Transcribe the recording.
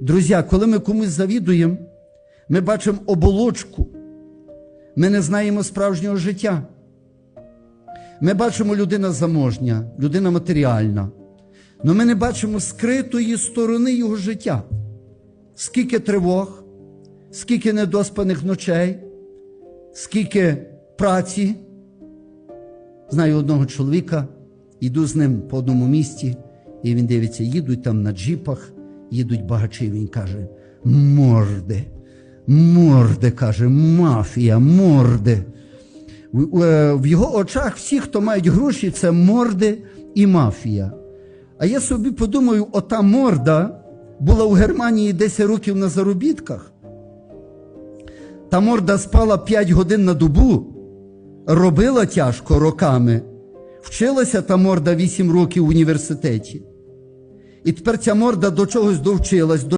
Друзі, коли ми комусь завідуємо, ми бачимо оболочку. Ми не знаємо справжнього життя. Ми бачимо людина заможня, людина матеріальна. Але ми не бачимо скритої сторони його життя. Скільки тривог, скільки недоспаних ночей, скільки праці. Знаю одного чоловіка, йду з ним по одному місті, і він дивиться, їдуть там на джіпах, їдуть багачі. Він каже: морди, морди, каже, мафія, морди. В, е, його очах всі, хто мають гроші, це морди і мафія. А я собі подумаю, ота морда була у Германії 10 років на заробітках. Та морда спала 5 годин на добу, робила тяжко роками, вчилася та морда 8 років в університеті. І тепер ця морда до чогось довчилась. до